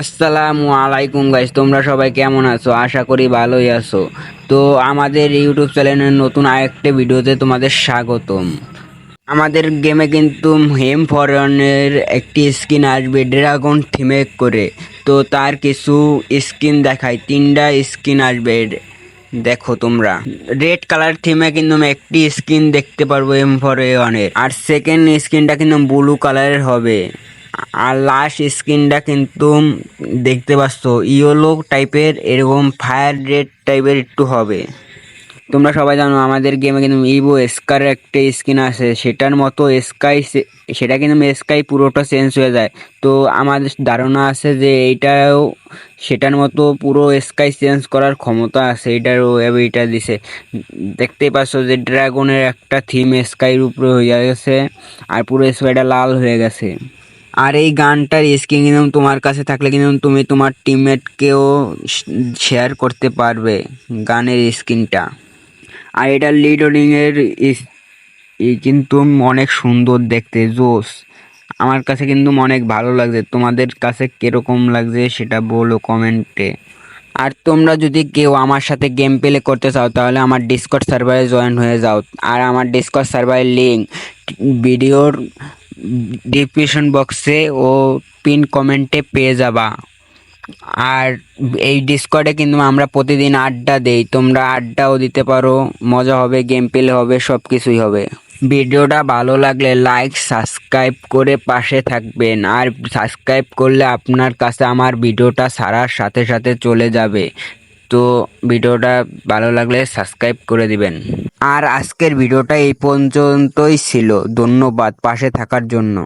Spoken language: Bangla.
আসসালামু আলাইকুম গাইস তোমরা সবাই কেমন আছো? আশা করি ভালোই আছো। তো আমাদের ইউটিউব চ্যানেলের নতুন আরেকটা ভিডিওতে তোমাদের স্বাগতম। আমাদের গেমে কিন্তু হেম ফরনের একটি স্কিন আসবে ড্রাগন থিমে করে। তো তার কিছু স্কিন দেখায় তিনটা স্কিন আসবে। দেখো তোমরা। রেড কালার থিমে কিন্তু একটি স্কিন দেখতে পারব এম ফর ওয়ানের আর সেকেন্ড স্কিনটা কিন্তু ব্লু কালারের হবে। আর লাস্ট স্ক্রিনটা কিন্তু দেখতে পাচ্ছ ইয়েলো টাইপের এরকম ফায়ার রেড টাইপের একটু হবে। তোমরা সবাই জানো আমাদের গেমে কিন্তু ইভো স্কার একটা স্কিন আছে, সেটার মতো স্কাই সেটা কিন্তু স্কাই পুরোটা চেঞ্জ হয়ে যায়। তো আমাদের ধারণা আছে যে এইটাও, সেটার মতো পুরো স্কাই চেঞ্জ করার ক্ষমতা আছে, এটারও এটা দিছে। দেখতেই পাচ্ছ যে ড্রাগনের একটা থিম স্কাইয়ের উপরে হয়ে গেছে, আর পুরো স্কাইটা লাল হয়ে গেছে। আর এই গানটার স্ক্রিন কিন্তু তোমার কাছে থাকলে কিন্তু তুমি তোমার টিমমেটকেও শেয়ার করতে পারবে গানের স্কিনটা আর এটা লিডোডিংয়ের কিন্তু অনেক সুন্দর দেখতে জোস আমার কাছে কিন্তু অনেক ভালো লাগছে। তোমাদের কাছে কীরকম লাগছে সেটা বলো কমেন্টে। আর তোমরা যদি কেউ আমার সাথে গেম প্লে করতে চাও, তাহলে আমার ডিসকর্ড সার্ভারে জয়েন হয়ে যাও। আর আমার ডিসকর্ড সার্ভারের লিঙ্ক ভিডিওর ডিসক্রিপশন বক্সে ও পিন কমেন্টে পেয়ে যাবা। আর এই ডিসকর্ডে কিন্তু আমরা প্রতিদিন আড্ডা দেই। তোমরা আড্ডাও দিতে পারো, মজা হবে গেম প্লে হবে সব কিছুই হবে। ভিডিওটা ভালো লাগলে লাইক সাবস্ক্রাইব করে পাশে থাকবেন। আর সাবস্ক্রাইব করলে আপনার কাছে আমার ভিডিওটা ছাড়ার সাথে সাথে চলে যাবে। তো ভিডিওটা ভালো লাগলে সাবস্ক্রাইব করে দিবেন। আর আজকের ভিডিওটা এই পর্যন্তই ছিল। ধন্যবাদ পাশে থাকার জন্য।